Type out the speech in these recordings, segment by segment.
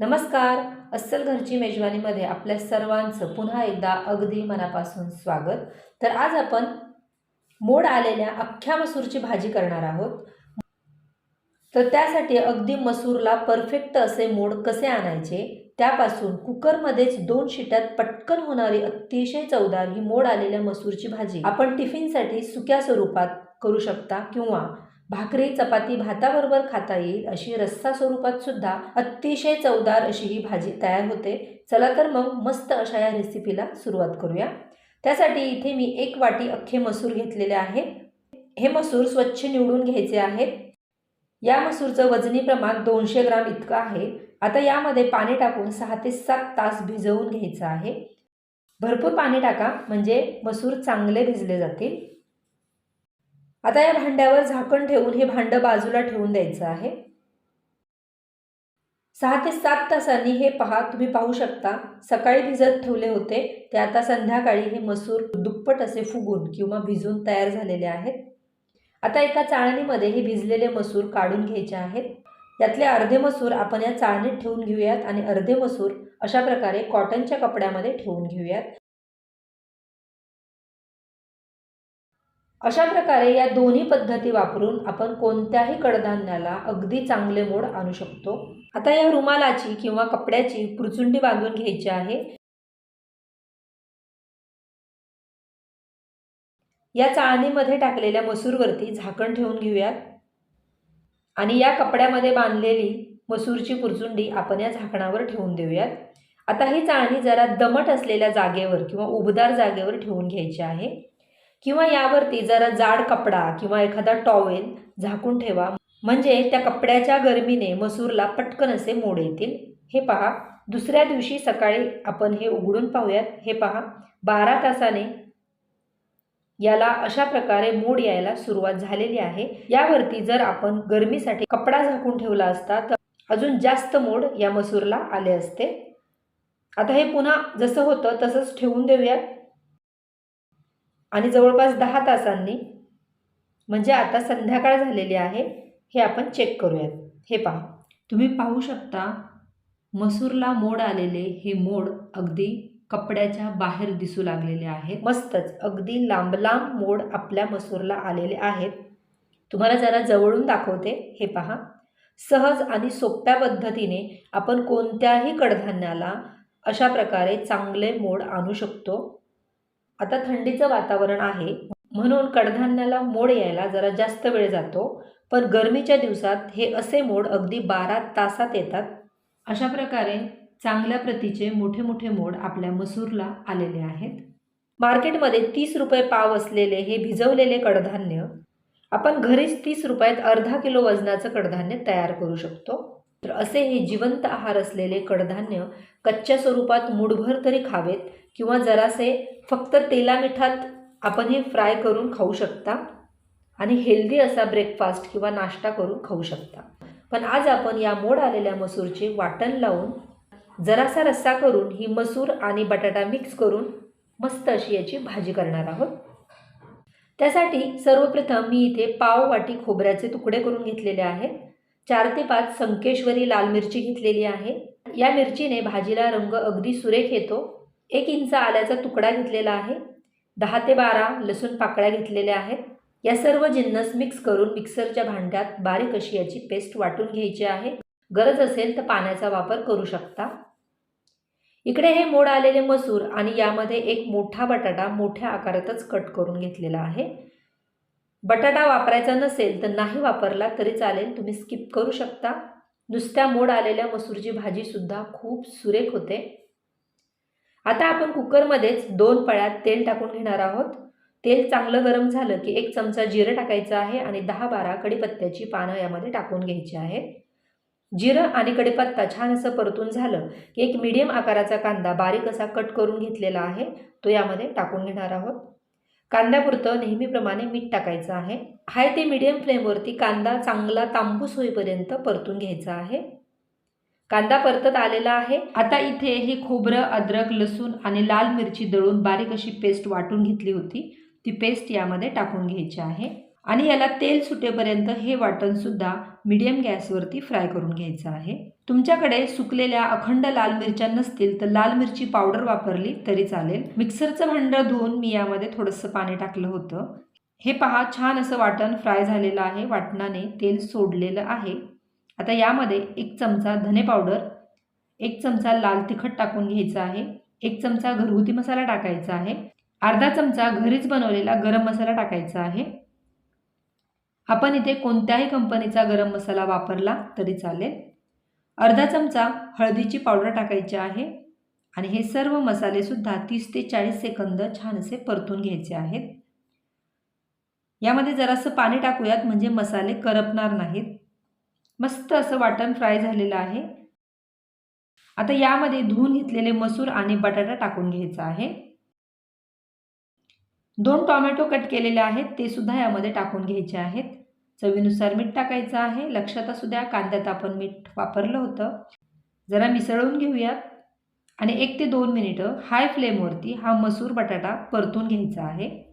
नमस्कार. अस्सल घरची मेजवानीमध्ये आपल्या सर्वांचं पुन्हा एकदा अगदी मनापासून स्वागत. तर आज आपण मोड आलेल्या अख्ख्या मसूरची भाजी करणार आहोत. तर त्यासाठी अगदी मसूरला परफेक्ट असे मोड कसे आणायचे त्यापासून कुकरमध्येच दोन शिट्यात पटकन होणारी अतिशय चवदार ही मोड आलेल्या मसूरची भाजी आपण टिफिनसाठी सुक्या स्वरूपात करू शकता किंवा भाकरी चपाती भाताबरोबर खाता येईल अशी रस्सा स्वरूपात सुद्धा अतिशय चवदार अशी ही भाजी तयार होते. चला तर मग मस्त अशा या रेसिपीला सुरुवात करूया. त्यासाठी इथे मी एक वाटी अख्खे मसूर घेतलेले आहे. हे मसूर स्वच्छ निवडून घ्यायचे आहेत या मसूरचं वजनी प्रमाण दोनशे ग्राम इतकं आहे. आता यामध्ये पाणी टाकून सहा ते सात तास भिजवून घ्यायचं आहे. भरपूर पाणी टाका म्हणजे मसूर चांगले भिजले जातील. आता या भांड्यावर झाकण ठेवून हे भांडं बाजूला ठेवून द्यायचं आहे. सहा ते सात तासांनी हे पहा तुम्ही पाहू शकता. सकाळी भिजत ठेवले होते ते आता संध्याकाळी हे मसूर दुप्पट असे फुगून किंवा भिजून तयार झालेले आहेत. आता एका चाळणीमध्ये हे भिजलेले मसूर काढून घ्यायचे आहेत. यातले अर्धे मसूर आपण या चाळणीत ठेवून घेऊयात आणि अर्धे मसूर अशा प्रकारे कॉटनच्या कपड्यामध्ये ठेवून घेऊयात. अशा प्रकारे या दोन्ही पद्धती वापरून आपण कोणत्याही कडधान्याला अगदी चांगले मोड आणू शकतो. आता या रुमालाची किंवा कपड्याची पुरचुंडी बांधून घ्यायची आहे. या चाळणीमध्ये टाकलेल्या मसूरवरती झाकण ठेवून घेऊयात. आणि या कपड्यामध्ये बांधलेली मसूरची पुरचुंडी आपण या झाकणावर ठेवून देऊयात. आता ही चाळणी जरा दमट असलेल्या जागेवर किंवा उबदार जागेवर ठेवून घ्यायची आहे. किंवा यावरती जरा जाड कपडा किंवा एखादा टॉवेल झाकून ठेवा. म्हणजे त्या कपड्याच्या गरमीने मसूरला पटकन असे मोड येतील. हे पहा दुसऱ्या दिवशी सकाळी आपण हे उघडून पाहूयात. हे पहा बारा तासाने याला अशा प्रकारे मोड यायला सुरुवात झालेली आहे. यावरती जर आपण गरमीसाठी कपडा झाकून ठेवला असता तर अजून जास्त मोड या मसूरला आले असते. आता हे पुन्हा जसं होतं तसंच ठेवून देऊयात. आणि जवळपास दहा तासांनी म्हणजे आता संध्याकाळ झालेली आहे हे आपण चेक करूयात. हे पहा. तुम्ही पाहू शकता मसूरला मोड आलेले हे मोड अगदी कपड्याच्या बाहेर दिसू लागलेले आहेत. मस्तच. अगदी लांब लांब मोड आपल्या मसूरला आलेले आहेत. तुम्हाला जरा जवळून दाखवते. हे पहा. सहज आणि सोप्या पद्धतीने आपण कोणत्याही कडधान्याला अशा प्रकारे चांगले मोड आणू शकतो. आता थंडीचं वातावरण आहे म्हणून कडधान्याला मोड यायला जरा जास्त वेळ जातो पण गरमीच्या दिवसात हे असे मोड अगदी बारा तासात येतात. अशा प्रकारे चांगल्या प्रतीचे मोठे मोठे मोड आपल्या मसूरला आलेले आहेत. मार्केटमध्ये तीस रुपये पाव असलेले हे भिजवलेले कडधान्य आपण घरीच तीस रुपयात अर्धा किलो वजनाचं कडधान्य तयार करू शकतो. तर असे हे जिवंत आहार असलेले कडधान्य कच्च्या स्वरूपात मुठभर तरी खावेत किंवा जरासे फक्त तेला मिठात आपण हे फ्राय करून खाऊ शकता आणि हेल्दी असा ब्रेकफास्ट किंवा नाश्ता करून खाऊ शकता. पण आज आपण या मोड आलेल्या मसूरचे वाटण लावून जरासा रस्सा करून ही मसूर आणि बटाटा मिक्स करून मस्त अशी याची भाजी करणार आहोत. त्यासाठी सर्वप्रथम मी इथे पाव वाटी खोबऱ्याचे तुकडे करून घेतलेले आहेत. चार ते पाच संकेश्वरी लाल मिरची घेतलेली आहे. या मिरचीने भाजीला रंग अगदी सुरेख येतो. एक इंच आल्याचा तुकडा घेतलेला आहे. दहा ते बारा लसूण पाकळ्या घेतलेल्या आहेत. या सर्व जिन्नस मिक्स करून मिक्सरच्या भांड्यात बारीक अशी याची पेस्ट वाटून घ्यायची आहे. गरज असेल तर पाण्याचा वापर करू शकता. इकडे हे मोड आलेले मसूर आणि यामध्ये एक मोठा बटाटा मोठ्या आकारातच कट करून घेतलेला आहे. बटाटा वापरायचा नसेल तर नाही वापरला तरी चालेल तुम्ही स्किप करू शकता. नुसत्या मोड आलेल्या मसूरची भाजीसुद्धा खूप सुरेख होते. आता आपण कुकरमध्येच दोन पळ्यात तेल टाकून घेणार आहोत. तेल चांगलं गरम झालं की एक चमचा जिरं टाकायचं आहे आणि दहा बारा कडीपत्त्याची पानं यामध्ये टाकून घ्यायची आहे. जिरं आणि कडीपत्ता छान असं परतून झालं की एक मीडियम आकाराचा कांदा बारीक असा कट करून घेतलेला आहे. तो यामध्ये टाकून घेणार आहोत. कांद्यापुरतं नेहमीप्रमाणे मीठ टाकायचं आहे. हाय ते मीडियम फ्लेमवरती कांदा चांगला तांबूस होईपर्यंत परतून घ्यायचा आहे. कांदा परतत आलेला आहे. आता इथे हे खोबरं अद्रक लसूण आणि लाल मिरची दळून बारीक अशी पेस्ट वाटून घेतली होती. ती पेस्ट यामध्ये टाकून घ्यायची आहे. आणि याला तेल सुटेपर्यंत हे वाटणसुद्धा मीडियम गॅसवरती फ्राय करून घ्यायचं आहे. तुमच्याकडे सुकलेल्या अखंड लाल मिरच्या नसतील तर लाल मिरची पावडर वापरली तरी चालेल. मिक्सरचं भांडं धुवून मी यामध्ये थोडंसं पाणी टाकलं होतं. हे पहा छान असं वाटण फ्राय झालेलं आहे. वाटणाने तेल सोडलेलं आहे. आता यामध्ये एक चमचा धने पावडर एक चमचा लाल तिखट टाकून घ्यायचा आहे एक चमचा घरगुती मसाला टाकायचा आहे अर्धा चमचा घरीच बनवलेला गरम मसाला टाकायचा आहे. आपण इथे कोणत्याही कंपनीचा गरम मसाला वापरला तरी चालेल. अर्धा चमचा हळदीची पावडर टाकायची आहे आणि हे सर्व मसालेसुद्धा तीस ते चाळीस सेकंद छान असे परतून घ्यायचे आहेत. यामध्ये जरासं पाणी टाकूयात म्हणजे मसाले करपणार नाहीत. मस्त असं वाटण फ्राय झालेलं आहे. आता यामध्ये धुवून घेतलेले मसूर आणि बटाटा टाकून घ्यायचा आहे. दोन टोमॅटो कट केलेले आहेत ते सुद्धा यामध्ये टाकून घ्यायचे आहेत. चवीनुसार मीठ टाकायचं आहे. लक्षात असू द्या कांद्यात आपण मीठ वापरलं होतं. जरा मिसळून घेऊयात. आणि एक ते दोन मिनिटं हाय फ्लेमवरती हा मसूर बटाटा परतून घ्यायचा आहे.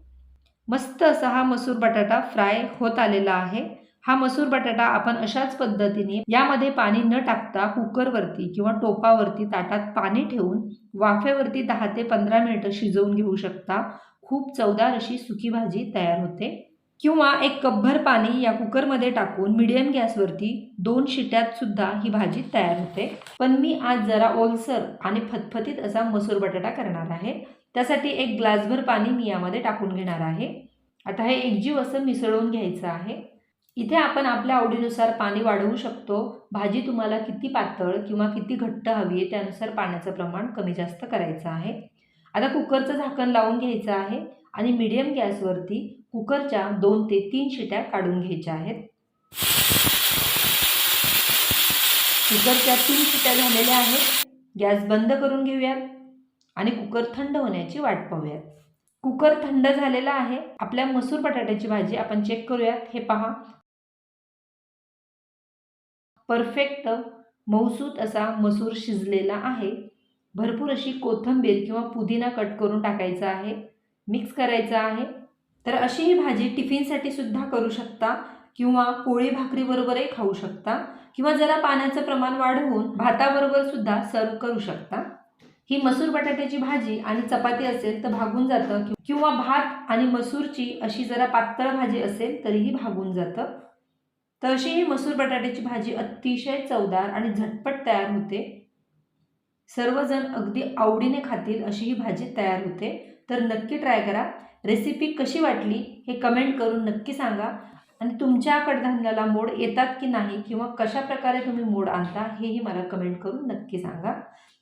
मस्त असा हा मसूर बटाटा फ्राय होत आलेला आहे. हा मसूर बटाटा आपण अशाच पद्धतीने यामध्ये पाणी न टाकता कुकरवरती किंवा टोपावरती ताटात पाणी ठेवून वाफेवरती दहा ते पंधरा मिनिटं शिजवून घेऊ शकता. खूप चवदार अशी सुकी भाजी तयार होते. किंवा एक कपभर पाणी या कुकरमध्ये टाकून मिडियम गॅसवरती दोन शिट्यात सुद्धा ही भाजी तयार होते. पण मी आज जरा ओलसर आणि फतफतीत असा मसूर बटाटा करणार आहे. त्यासाठी एक ग्लासभर पाणी मी यामध्ये टाकून घेणार आहे. आता हे एकजीव असं मिसळून घ्यायचं आहे. इथे आपण आपल्या आवडीनुसार पाणी वाढवू शकतो. भाजी तुम्हाला किती पातळ किंवा किती घट्ट हवी आहे त्यानुसार पाण्याचं प्रमाण कमी जास्त करायचं आहे. आता कुकरचं झाकण लावून घ्यायचं आहे आणि मीडियम गॅसवरती कुकरच्या दोन ते तीन शिट्या काढून घ्यायच्या आहेत. कुकरच्या तीन शिट्या झालेल्या आहेत. गॅस बंद करून घेऊयात आणि कुकर थंड होण्याची वाट पाहूयात. कुकर थंड झालेला आहे. आपल्या मसूर बटाट्याची भाजी आपण चेक करूयात. हे पहा. परफेक्ट मऊसूत असा मसूर शिजलेला आहे. भरपूर अशी कोथिंबीर किंवा पुदिना कट करून टाकायचा आहे. मिक्स करायचा आहे. तर अशी ही भाजी टिफिनसाठी सुद्धा करू शकता किंवा पोळी भाकरीबरोबरही खाऊ शकता किंवा जरा पाण्याचं प्रमाण वाढवून भाताबरोबर सुद्धा सर्व करू शकता. ही मसूर बटाट्याची भाजी आणि चपाती असेल तर भागून जातं किंवा भात आणि मसूरची अशी जरा पातळ भाजी असेल तरीही भागून जातं. तर अशी ही मसूर बटाट्याची भाजी अतिशय चवदार आणि झटपट तयार होते. सर्वजण अगदी आवडीने खातील अशी ही भाजी तयार होते. तर नक्की ट्राय करा. रेसिपी कशी वाटली हे कमेंट करून नक्की सांगा. आणि तुमच्या कडधान्याला मोड येतात की नाही किंवा कशा प्रकारे तुम्ही मोड आणता हेही मला कमेंट करून नक्की सांगा.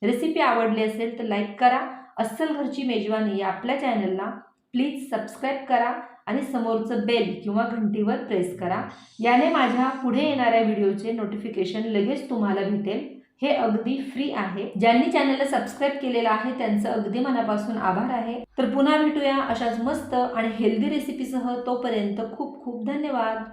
रेसिपी आवडली असेल तर लाईक करा. अस्सल घरची मेजवानी या आपल्या चॅनलला प्लीज सबस्क्राईब करा. आणि समोरचं बेल किंवा घंटीवर प्रेस करा. याने माझ्या पुढे येणाऱ्या व्हिडिओचे नोटिफिकेशन लगेच तुम्हाला भेटेल. हे अगदी फ्री आहे. ज्यांनी चॅनलला सबस्क्राईब केलेलं आहे त्यांचं अगदी मनापासून आभार आहे. तर पुन्हा भेटूया अशाच मस्त आणि हेल्दी रेसिपीसह तोपर्यंत खूप खूप धन्यवाद.